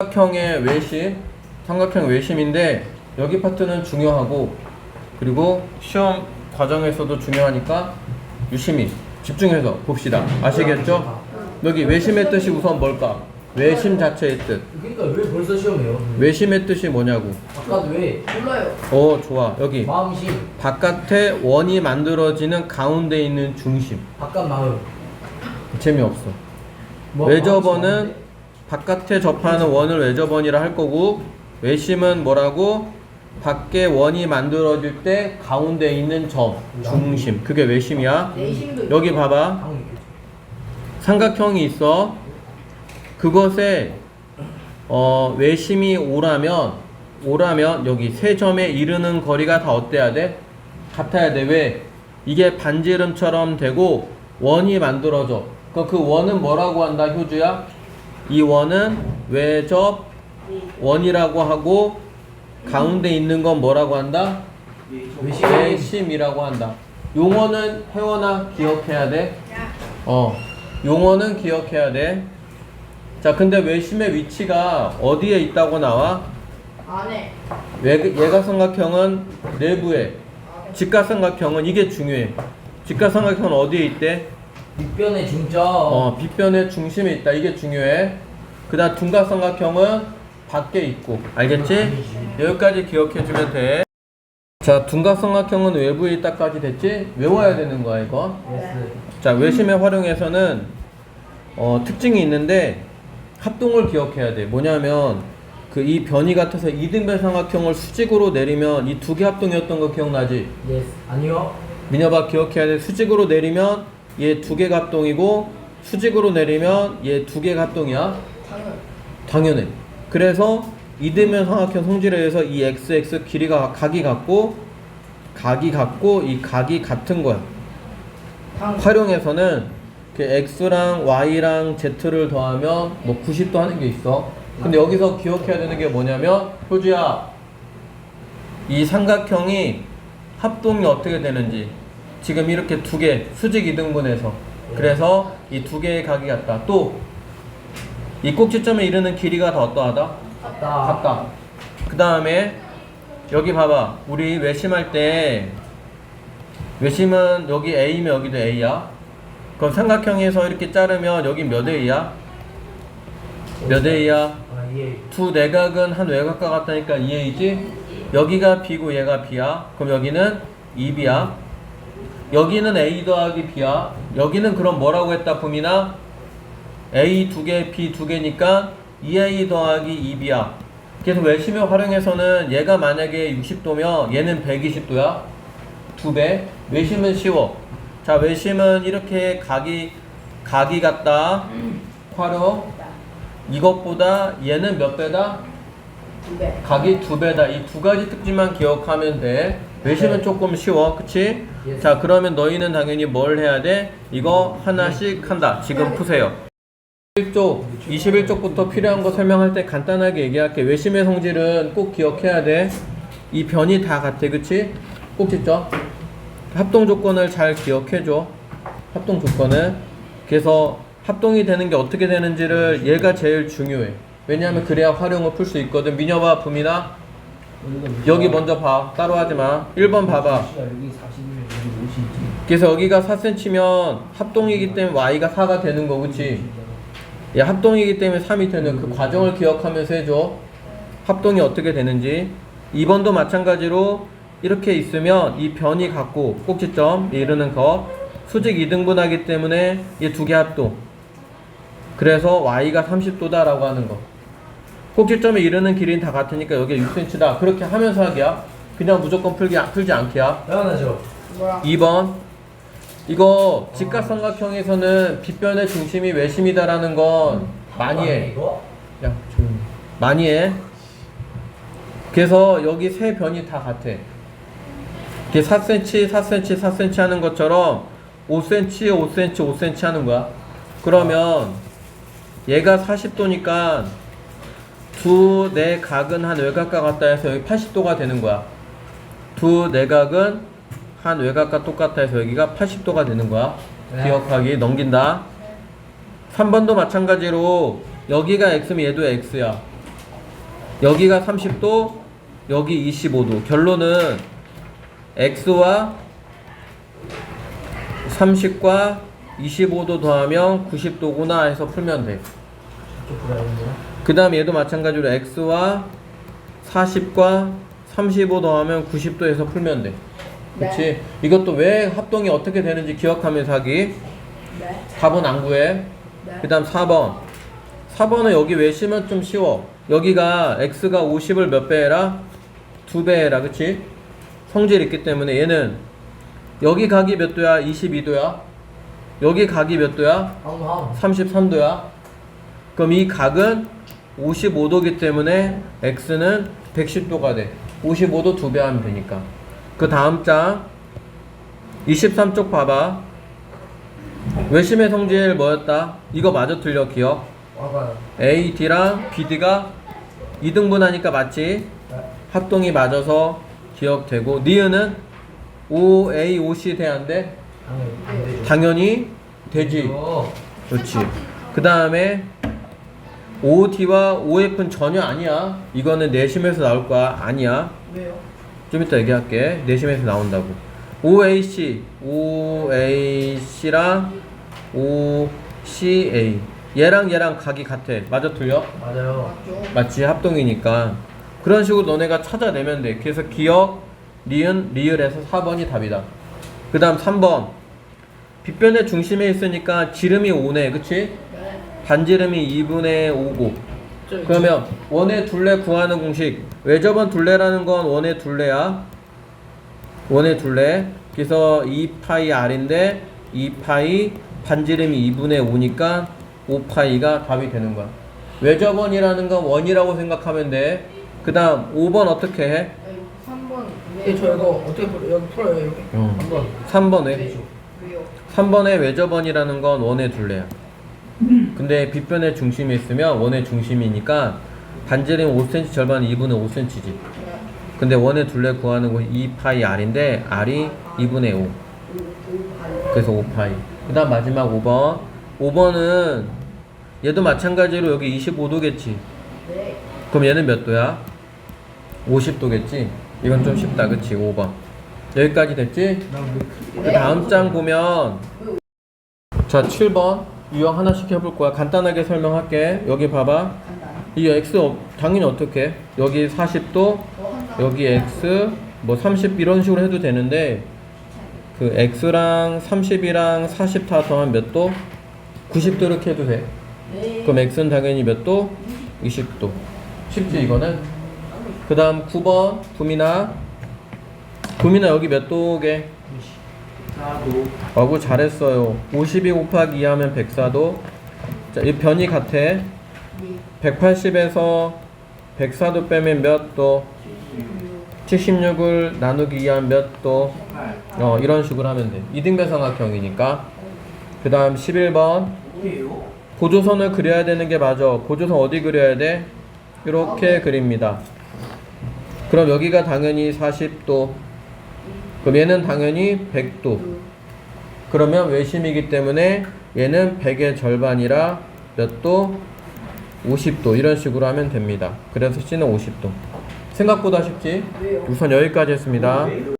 삼각형의 외심, 삼각형 외심인데 여기 파트는 중요하고 그리고 시험 과정에서도 중요하니까 유심히 집중해서 봅시다. 아시겠죠? 여기 외심의 뜻이 우선 뭘까? 외심 자체의 뜻. 그러니까 왜 벌써 시험해요? 외심의 뜻이 뭐냐고. 아까 왜 몰라요. 어, 좋아. 여기 마음심 바깥에 원이 만들어지는 가운데 있는 중심. 바깥 마음 재미없어. 뭐, 외접원은 마음심 바깥에 접하는 원을 외접원이라 할 거고 외심은 뭐라고? 밖에 원이 만들어질 때 가운데 있는 점, 중심. 그게 외심이야. 여기 봐봐. 삼각형이 있어. 그것에 어, 외심이 오라면 오라면 여기 세 점에 이르는 거리가 다 어때야 돼? 같아야 돼. 왜? 이게 반지름처럼 되고 원이 만들어져. 그, 그 원은 뭐라고 한다, 효주야? 이 원은 외접 원이라고 하고 가운데 있는 건 뭐라고 한다? 외심 외심이라고 한다. 용어는 혜원아 기억해야 돼. 어, 용어는 기억해야 돼. 자, 근데 외심의 위치가 어디에 있다고 나와? 안에 외, 예가삼각형은 내부에, 직가삼각형은 이게 중요해. 직가삼각형은 어디에 있대? 윗변의 중점 어, 빗변의 중심에 있다. 이게 중요해. 그다음 둔각삼각형은 밖에 있고, 알겠지? 여기까지 기억해 주면 돼. 자, 둔각삼각형은 외부에 있다까지 됐지? 외워야 되는 거야, 이거. 자, 외심의 활용에서는 어, 특징이 있는데 합동을 기억해야 돼. 뭐냐면 그 이 변이 같아서 이등변 삼각형을 수직으로 내리면 이 두 개 합동이었던 거 기억나지? 예스 아니요 민혁아 기억해야 돼. 수직으로 내리면 얘 두 개가 합동이고 수직으로 내리면 얘 두 개가 합동이야. 당연. 당연해. 그래서 이등변 삼각형 성질에 의해서 이 xx 길이가 각이 같고 각이 같고 이 각이 같은 거야. 당. 활용에서는 그 x랑 y랑 z를 더하면 뭐 90도 하는 게 있어. 근데 여기서 기억해야 되는 게 뭐냐면 효주야 이 삼각형이 합동이 어떻게 되는지 지금 이렇게 두 개 수직 이등분해서 그래서 이 두 개의 각이 같다. 또 이 꼭지점에 이르는 길이가 더 어떠하다? 같다 같다. 그 다음에 여기 봐봐. 우리 외심할 때 외심은 여기 A면 여기도 A야. 그럼 삼각형에서 이렇게 자르면 여기 몇 A야? 몇 A야? 아예 두 내각은 한 외곽과 같다니까 2A지? 여기가 B고 얘가 B야. 그럼 여기는 2B야. 여기는 A 더하기 B야. 여기는 그럼 뭐라고 했다, 붐이나? A 두 개, B 두 개니까 2A 더하기 2B야. 그래서 외심의 활용에서는 얘가 만약에 60도면 얘는 120도야. 두 배. 외심은 쉬워. 자, 외심은 이렇게 각이, 각이 같다. 활용. 이것보다 얘는 몇 배다? 두 배. 각이 두 배다. 이 두 가지 특징만 기억하면 돼. 외심은 네. 조금 쉬워. 그치? 예. 자, 그러면 너희는 당연히 뭘 해야 돼? 이거 하나씩 한다. 지금 푸세요. 21쪽, 21쪽부터 필요한 거 설명할 때 간단하게 얘기할게. 외심의 성질은 꼭 기억해야 돼. 이 변이 다 같아. 그치? 꼭지점. 합동 조건을 잘 기억해줘. 합동 조건을. 그래서 합동이 되는 게 어떻게 되는지를 얘가 제일 중요해. 왜냐하면 그래야 활용을 풀 수 있거든. 미녀봐, 붐이나. 여기 먼저 봐. 따로 하지 마. 1번 봐봐. 여기 40이면 여기 50이지 그래서 여기가 4cm면 합동이기 때문에 y가 4가 되는 거, 그치? 야, 합동이기 때문에 3이 되는 그 과정을 기억하면서 해줘. 합동이 어떻게 되는지. 2번도 마찬가지로 이렇게 있으면 이 변이 같고 꼭지점 이르는 것 수직 이등분하기 때문에 이 두 개 합동. 그래서 y가 30도다라고 하는 거. 꼭지점에 이르는 길이는 다 같으니까 여기 6cm다. 그렇게 하면서 하기야. 그냥 무조건 풀기, 풀지 않기야. 당연하죠 뭐야? 2번 이거 직각삼각형에서는 빗변의 중심이 외심이다라는 건 많이 해. 이거? 야 조용히. 많이 해. 그래서 여기 세 변이 다 같아. 이게 4cm, 4cm, 4cm 하는 것처럼 5cm, 5cm, 5cm 하는 거야. 그러면 얘가 40도니까 두 내각은 한 외곽과 같다 해서 여기 80도가 되는 거야. 두 내각은 한 외곽과 똑같아 해서 여기가 80도가 되는 거야. 네. 기억하기 넘긴다. 3번도 마찬가지로 여기가 x면 얘도 x야. 여기가 30도, 여기 25도. 결론은 x와 30과 25도 더하면 90도구나 해서 풀면 돼. 그 다음 얘도 마찬가지로 x와 40과 35 더하면 90도에서 풀면 돼. 그치? 이것도 왜 합동이 어떻게 되는지 기억하면서 하기. 네. 4번 안 구해. 네. 그 다음 4번. 4번은 여기 왜 쉬면 좀 쉬워. 여기가 x가 50을 몇 배 해라? 2배 해라. 그치? 성질 있기 때문에 얘는 여기 각이 몇 도야? 22도야. 여기 각이 몇 도야? 항상 33도야. 그럼 이 각은 55도기 때문에 x는 110도가 돼. 55도 두 배 하면 되니까. 그 다음 장 23쪽 봐봐. 외심의 성질 뭐였다? 이거 마저 틀려 기억. 와가요. A, D랑 B, D가 2등분 하니까 맞지? 네. 합동이 맞아서 기억되고 니은은 O, A, O, C 돼? 당연히. 당연히 되지. 어. 그렇지. 그 다음에 OT와 OF는 전혀 아니야. 이거는 내심에서 나올 거야. 아니야. 왜요? 좀 이따 얘기할게. 내심에서 나온다고. OAC, OAC랑 OCA. 얘랑 얘랑 각이 같아. 맞아 틀려? 맞아요. 맞죠? 맞지? 합동이니까. 그런 식으로 너네가 찾아내면 돼. 그래서 기억, 리은, 리을에서 4번이 답이다. 그 다음 3번. 빗변의 중심에 있으니까 지름이 5네. 그치? 네. 반지름이 2분의 5고. 저- 그러면 원의 둘레 구하는 공식. 외접은 둘레라는 건 원의 둘레야. 원의 둘레. 그래서 2파이 r인데 2파이 반지름이 2분의 5니까 5파이가 답이 되는 거야. 외접원이라는 건 원이라고 생각하면 돼. 그 다음 5번 어떻게 해? 여기 3번. 예, 저 이거 어떻게 풀어요? 여기 풀어요 이렇게. 어. 한번. 3번에 왜요? 3번의 외접원이라는 건 원의 둘레야. 근데 빗변의 중심이 있으면 원의 중심이니까 반지름 5cm 절반 2분의 5cm지. 네. 근데 원의 둘레 구하는 거 2파이 r인데 r이 2분의 5. 그래서 5파이. 그 다음 마지막 5번. 5번은 얘도 마찬가지로 여기 25도겠지. 네. 그럼 얘는 몇 도야? 50도겠지? 이건 좀 쉽다. 그치? 5번. 여기까지 됐지? 그 다음 장 보면 자 7번 유형 하나씩 해볼 거야. 간단하게 설명할게. 여기 봐봐. 이 x 어, 당연히 어떻게? 여기 40도, 저 한다. 여기 x 뭐 30 이런 식으로 해도 되는데 그 x랑 30이랑 40 다 더하면 몇 도? 90도 이렇게 해도 돼. 네. 그럼 x는 당연히 몇 도? 20도. 쉽지 이거는? 그 다음 9번 구미나 구미나 여기 몇 도게? 4도. 어구 잘했어요. 52 곱하기 2 하면 104도. 자, 이 변이 같아. 180에서 104도 빼면 몇 도? 76을 나누기 2 하면 몇 도? 어, 이런 식으로 하면 돼. 이등변 삼각형이니까. 그 다음 11번. 뭐예요? 고조선을 그려야 되는 게 맞아. 고조선 어디 그려야 돼? 이렇게 그립니다. 그럼 여기가 당연히 40도. 그럼 얘는 당연히 100도. 그러면 외심이기 때문에 얘는 100의 절반이라 몇 도? 50도. 이런 식으로 하면 됩니다. 그래서 C는 50도. 생각보다 쉽지? 우선 여기까지 했습니다.